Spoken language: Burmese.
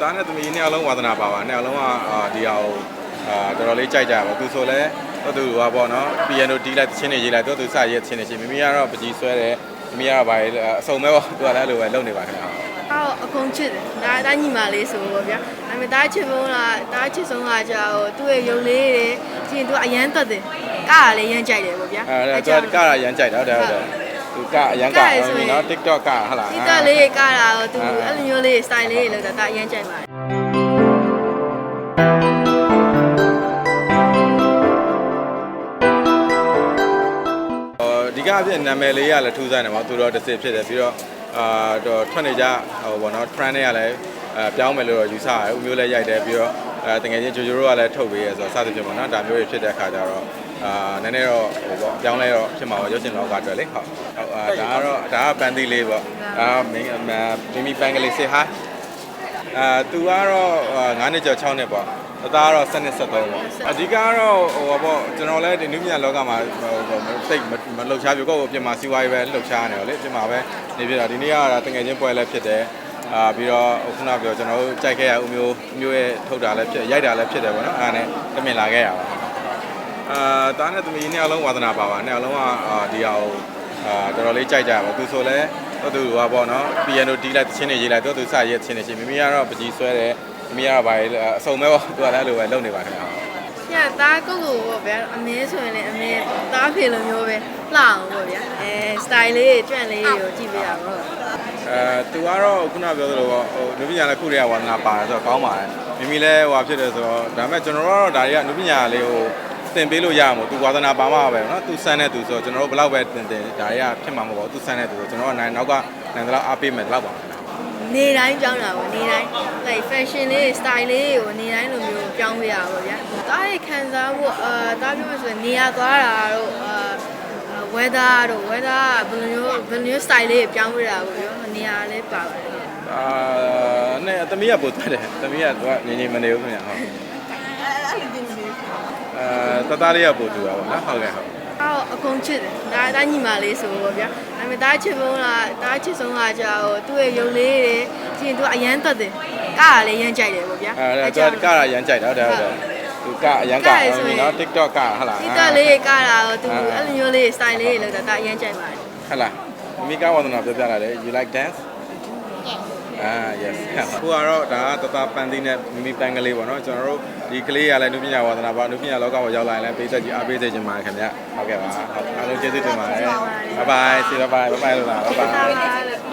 တားနဲ့သမီးနှစ်ယောက်လုံးဝါသနာပါပါနှစ်ယောက်လုံးကအာဒီဟာကိုအာတော်တော်လေးကြိုက်ကြပါသူဆိုလဲတော့သူကပေါ့နော်ပီယန်နိုတီးလိုက်ချင်းနေရေးလိုက်တော့သူစရေးချင်းနေချင်းမိမိကတော့ပကြီးဆွဲတယ်မိမိကတော့ဗာလေအစုံပဲပေါ့သူကလည်းအဲ့လိုပဲလုပ်နေပါခင်ဗျာအော်အကုန်ချစ်တယ်ဒါတာညီမလေးဆိုပေါ့ဗျာဒါပေမဲ့ဒါချစ်ဆုံးလားဒါချစ်ဆုံးကကြာဟိုသူ့ရဲ့ရုပ်လေးတွေချင်းသူကအရန်တက်တယ်ကကလည်းရမ်းကြိုက်တယ်ပေါ့ဗျာအဲဒါသူကကရရမ်းကြိုက်တယ်ဟုတ်တယ်ဟုတ်တယ် သူကအရမ်းကနော် TikTok ကဟုတ်လား ဒီကလေးကတာတော့သူအဲ့လိုမျိုးလေး style လေးတွေလောက်တာဒါအရန်ကြိုက်ပါတယ်ဒီကအဖြစ်နာမည်လေးကလည်းထူးဆန်းတယ်ပေါ့သူတော့တစ်စစ်ဖြစ်တယ်ပြီးတော့အာတော့ထွက်နေကြဟိုပေါ့နော် trend တွေကလည်းအဲပြောင်းမယ်လို့တော့ယူဆရတယ်ဦးမျိုးလည်းရိုက်တယ်ပြီးတော့ အဲတကယ်ချင်းဂျိုဂျိုတို့ကလည်းထုတ်ပေးရဲဆိုတော့စသဖြင့်ပေါ့နော်ဒါမျိုးတွေဖြစ်တဲ့အခါကျတော့အာနည်းနည်းတော့ဟိုပေါ့ပြောင်းလဲတော့ဖြစ်မှာပေါ့ရုပ်ရှင်လောကအတွက်လေဟုတ်ဟုတ်အာဒါကတော့ဒါကပန်သီလေးပေါ့ဒါကမင်းမိမိပန်ကလေးစေဟာအာသူကတော့9နှစ်ကျော်6နှစ်ပေါ့အသားကတော့7နှစ်73ပေါ့အဓိကကတော့ဟိုပေါ့ကျွန်တော်လည်းဒီနုပညာလောကမှာဟိုပေါ့စိတ်မလှုပ်ရှားပြကိုယ့်ကိုအပြင်မှာစီးပွားရေးပဲလှုပ်ရှားနေတော့လေအပြင်မှာပဲနေပြတာဒီနေ့ကတကယ်ချင်းပွဲလည်းဖြစ်တယ် အာပြီးတော့ခုနပြောကျွန်တော်တို့ကြိုက်ခဲ့ရဦးမျိုးဦးမျိုးရဲ့ထုတ်တာလည်းဖြစ်ရိုက်တာလည်းဖြစ်တယ်ပေါ့နော်အားနဲ့တမင်လာခဲ့ရပါအာတားနဲ့သမီးနှစ်ယောက်လုံးဝါသနာပါပါနှစ်ယောက်လုံးကအာဒီဟာကိုအာတော်တော်လေးကြိုက်ကြပါသူဆိုလဲတော့သူကပေါ့နော်ပီယန်နိုတီးလိုက်ချင်းနေရေးလိုက်တော့သူစရေးချင်းနေချင်းမိမိကတော့ပကြီးဆွဲတယ်မိမိကတော့ဗာလေအစုံပဲပေါ့သူကလည်းအဲ့လိုပဲလုပ်နေပါခင်ဗျာညသားကိုကိုပေါ့ဗျာအမဲဆိုရင်လည်းအမဲသားဖေလိုမျိုးပဲလှအောင်ပေါ့ဗျာအဲ style လေးကြွန့်လေးကိုကြည့်ပေးရပါတော့အဲ သူကတော့ခုနပြောသလိုပေါ့ဟိုနုပညာလည်းခုတည်းကဝါသနာပါတယ်ဆိုတော့ကောင်းပါတယ်မိမိလည်းဟိုဖြစ်တယ်ဆိုတော့ဒါပေမဲ့ကျွန်တော်တို့ကတော့ဒါတွေကနုပညာလေးဟိုသင်ပေးလို့ရမှာသူဝါသနာပါမှာပဲเนาะသူစမ်းတဲ့သူဆိုတော့ကျွန်တော်တို့ဘယ်လောက်ပဲသင်သင်ဒါတွေကဖြစ်မှာမဟုတ်ပါဘူးသူစမ်းတဲ့သူဆိုကျွန်တော်ကနိုင်နောက်ကနိုင်တော့အားပေးမယ်တော့ပါမယ် နေတိုင်းပြောင်းတာပေါ့နေတိုင်း like fashion လေး style လေးကိုနေတိုင်းလိုမျိုးပြောင်းပေးရပါပေါ့ဗျာတားရဲ့ခံစားမှုအာတားပြောမှဆိုရင်နေရာသွားတာတို့အာ weather တို့ weather ကဘယ်လိုမျိုးဘယ်လိုမျိုး style လေးပြောင်းပေးတာပေါ့ဗျာနေရာလေးပါပါတယ်အာနဲ့သမီးကပို့ထွက်တယ်သမီးကသူကနေနေမနေဘူးခင်ဗျာဟုတ်အဲတသားလေးကပို့တူတာပေါ့နော်ဟုတ်ကဲ့ဟုတ်အော်အကုန်ချစ်တယ်ဒါတာညီမလေးဆိုပေါ့ဗျာဒါပေမဲ့ဒါချစ်ဆုံးလားဒါချစ်ဆုံးကကြာဟိုသူ့ရဲ့ရုပ်လေးတွေချင်းသူကအရန်တက်တယ်ကကလည်းရမ်းကြိုက်တယ်ပေါ့ဗျာအဲဒါသူကကရရမ်းကြိုက်တယ်ဟုတ်တယ်ဟုတ်တယ် သူကအရမ်းကနော် TikTok ကဟုတ်လား ဒီကလေးကတာတော့သူအဲ့လိုမျိုးလေး style လေးတွေလောက်တာဒါအရန်ကြိုက်ပါတယ် ဟုတ်လားမိကဝန္ဒနာပြောပြလာတယ် you like dance အာ yes ခုကတော့ဒါကတတပန်သီးနဲ့မိမိပန်ကလေးပေါ့နော်ကျွန်တော်တို့ဒီကလေးရလည်းနုပညာဝါသနာပါနုပညာလောကကိုရောက်လာရင်လည်းပေးသက်ကြီးအားပေးစေချင်ပါတယ်ခင်ဗျဟုတ်ကဲ့ပါဟုတ်အားလုံးကျေးဇူးတင်ပါတယ် bye bye see you bye bye bye bye လို့လား bye bye ကြောက်